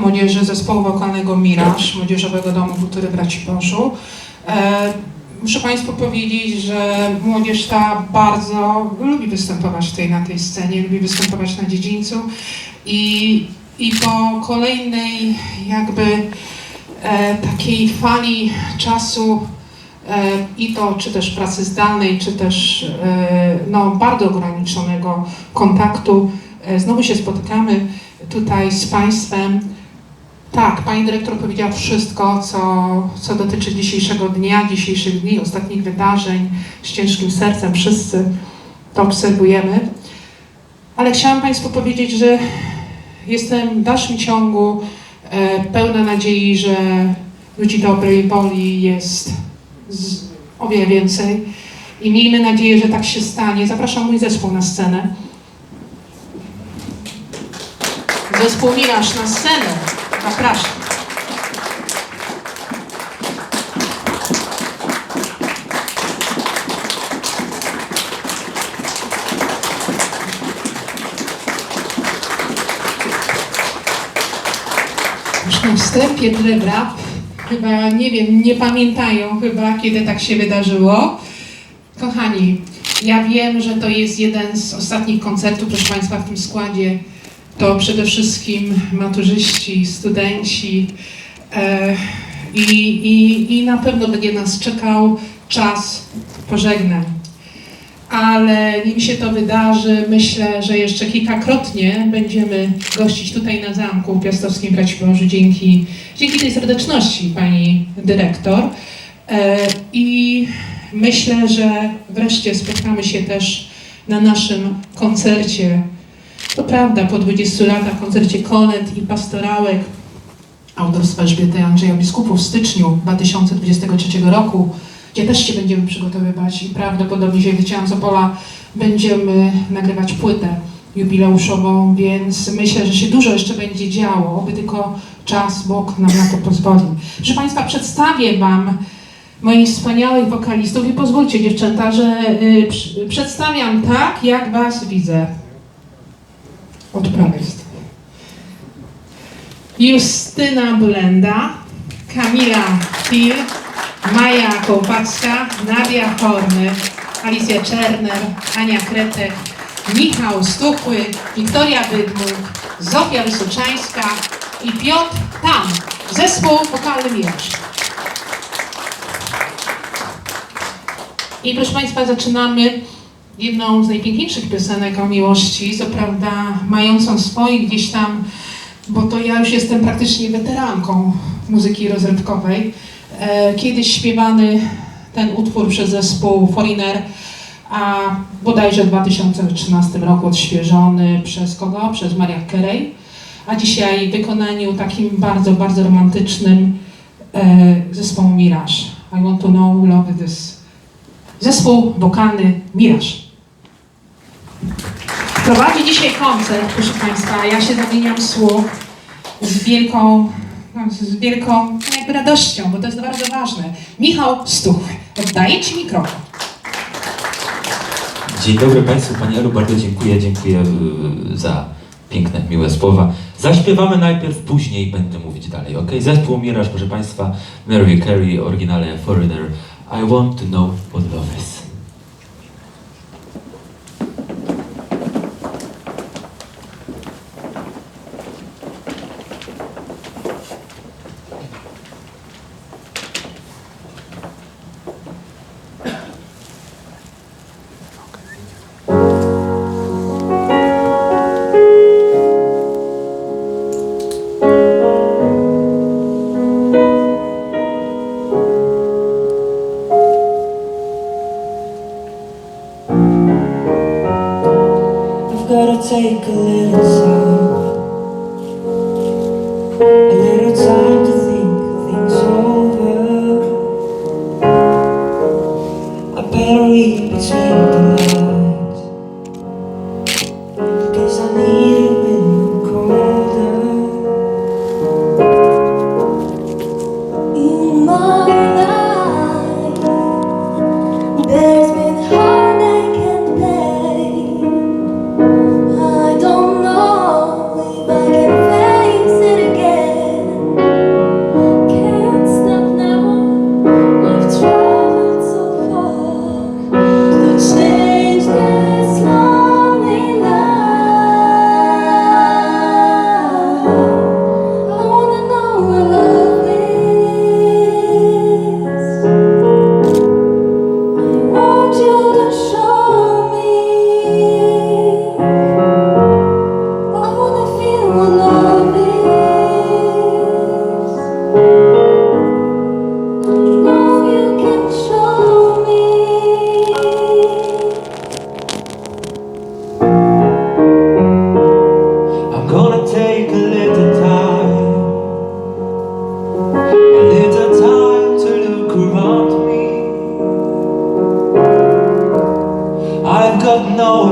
młodzieży zespołu wokalnego Miraż, Młodzieżowego Domu Kultury Braci Bożu. E, muszę Państwu powiedzieć, że młodzież ta bardzo lubi występować tutaj na tej scenie, lubi występować na dziedzińcu i, i po kolejnej jakby e, takiej fali czasu e, i to czy też pracy zdalnej, czy też e, no, bardzo ograniczonego kontaktu, e, znowu się spotykamy tutaj z Państwem. Tak, Pani Dyrektor powiedziała wszystko, co, co dotyczy dzisiejszego dnia, dzisiejszych dni, ostatnich wydarzeń. Z ciężkim sercem wszyscy to obserwujemy. Ale chciałam Państwu powiedzieć, że jestem w dalszym ciągu e, pełna nadziei, że ludzi dobrej woli jest o wiele więcej. I miejmy nadzieję, że tak się stanie. Zapraszam mój zespół na scenę. Zespół na scenę. Zapraszam. Na wstępie tyle braw. Chyba, nie wiem, nie pamiętają chyba, kiedy tak się wydarzyło. Kochani, ja wiem, że to jest jeden z ostatnich koncertów, proszę Państwa, w tym składzie. To przede wszystkim maturzyści, studenci e, i, i, i na pewno będzie nas czekał czas pożegnań. Ale nim się to wydarzy, myślę, że jeszcze kilkakrotnie będziemy gościć tutaj na zamku w Piastowskim Braciborzu dzięki, dzięki tej serdeczności pani dyrektor. E, I myślę, że wreszcie spotkamy się też na naszym koncercie. To prawda, po 20 latach koncercie Konet i Pastorałek autorstwa Elżbiety Andrzeja Biskupów w styczniu 2023 roku, gdzie też się będziemy przygotowywać i prawdopodobnie się wyciąłem z Opola będziemy nagrywać płytę jubileuszową, więc myślę, że się dużo jeszcze będzie działo, oby tylko czas, Bóg nam na to pozwoli. Proszę Państwa, przedstawię Wam moich wspaniałych wokalistów i pozwólcie dziewczęta, że y, przedstawiam tak, jak Was widzę. Od. Justyna Blenda, Kamila Pil, Maja Kołpacka, Nadia Horny, Alicja Czerner, Ania Kretek, Michał Stuchły, Wiktoria Wydmuk, Zofia Wysoczańska i Piotr Tam, zespół wokalny Miraż. I proszę Państwa, zaczynamy jedną z najpiękniejszych piosenek o miłości, co prawda mającą swoich gdzieś tam, bo to ja już jestem praktycznie weteranką muzyki rozrywkowej. E, kiedyś śpiewany ten utwór przez zespół Foreigner, a bodajże w 2013 roku odświeżony przez kogo? Przez Mariah Carey, a dzisiaj w wykonaniu takim bardzo, bardzo romantycznym e, zespołu Mirage. I want to know, love this. Zespół wokalny Miraż. Prowadzi dzisiaj koncert, proszę Państwa. Ja się zamieniam słów z wielką, no, z wielką jakby radością, bo to jest bardzo ważne. Michał Stuch, oddaję Ci mikrofon. Dzień dobry Państwu, Pani Elu, bardzo dziękuję, dziękuję y, za piękne, miłe słowa. Zaśpiewamy najpierw, później będę mówić dalej, ok? Zespół Miraż, proszę Państwa, Mary Carey, oryginale Foreigner. I want to know what love is. Take a little time, a little time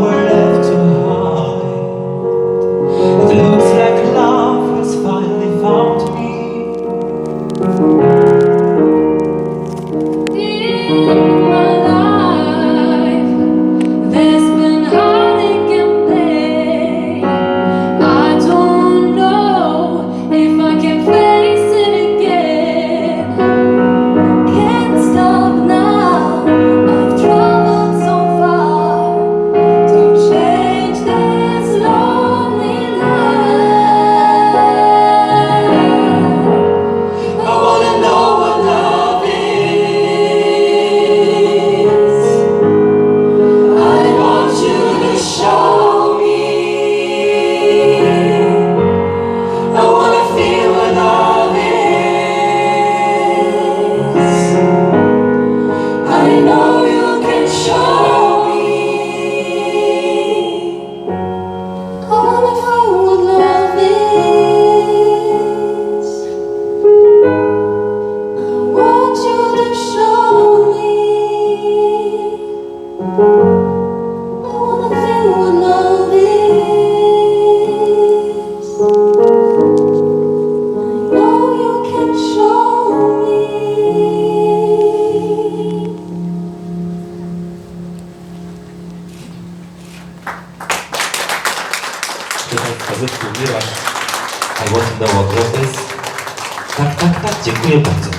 world. show. Zespół Miraż, I want to know what love is. Tak, tak, tak, dziękuję bardzo.